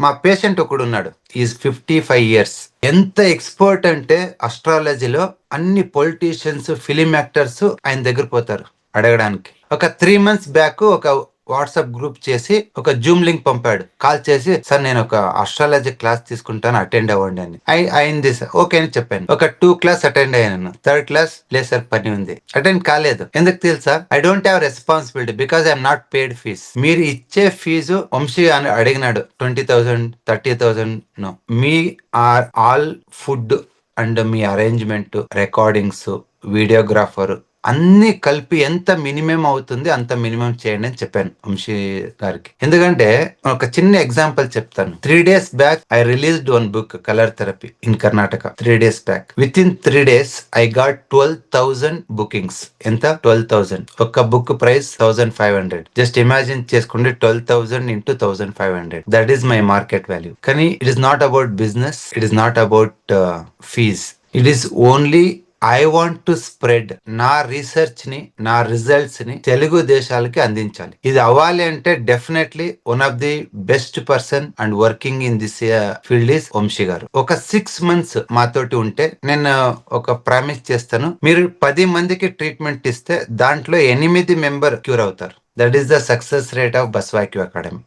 మా పేషెంట్ ఒకడు ఉన్నాడు ఈజ్ ఫిఫ్టీ ఫైవ్ ఇయర్స్ ఎంత ఎక్స్పర్ట్ అంటే అస్ట్రాలజీలో అన్ని పొలిటీషియన్స్ ఫిలిం యాక్టర్స్ ఆయన దగ్గర పోతారు అడగడానికి. ఒక త్రీ మంత్స్ బ్యాక్ ఒక వాట్సాప్ గ్రూప్ చేసి ఒక జూమ్ లింక్ పంపాడు. కాల్ చేసి సార్ నేను ఒక అస్ట్రాలజీ క్లాస్ తీసుకుంటాను అటెండ్ అవ్వండి అని. అయింది సార్. ఓకే అని చెప్పాను. ఒక టూ క్లాస్ అటెండ్ అయ్యాను. థర్డ్ క్లాస్ లేదు సార్ పని ఉంది. అటెండ్ కాలేదు. ఎందుకు తెలుసా? I don't have responsibility because I'm not paid fees మీరు ఇచ్చే ఫీజు వంశీ అని అడిగినాడు. Twenty thousand thirty thousand no me are all food and మీ అరేంజ్మెంట్ రికార్డింగ్స్ వీడియోగ్రాఫర్ అన్ని కలిపి ఎంత మినిమం అవుతుంది అంత మినిమం చేయండి అని చెప్పాను వంశీ గారికి. ఎందుకంటే ఒక చిన్న ఎగ్జాంపుల్ చెప్తాను. Three days back I released one book colour therapy in Karnataka three days back with in three days I got twelve thousand bookings ఎంత? ట్వెల్వ్ థౌసండ్ ఒక book price thousand five hundred just imagine చేసుకుంటే twelve thousand into thousand five hundred that is my market value కానీ it is not about business it is not about fees it is only I want to spread నా రీసెర్చ్ని నా రిజల్ట్స్ని తెలుగు దేశాలకి అందించాలి. ఇది అవ్వాలి అంటే definitely one of the best person and working in this field is Vamshi garu. ఒక six months మాతోటి ఉంటే నేను uh, ఒక ప్రామిస్ చేస్తాను. మీరు పది మందికి ట్రీట్మెంట్ ఇస్తే దాంట్లో ఎనిమిది మెంబర్ క్యూర్ అవుతారు. That is the success rate of బస్వాక్యూ academy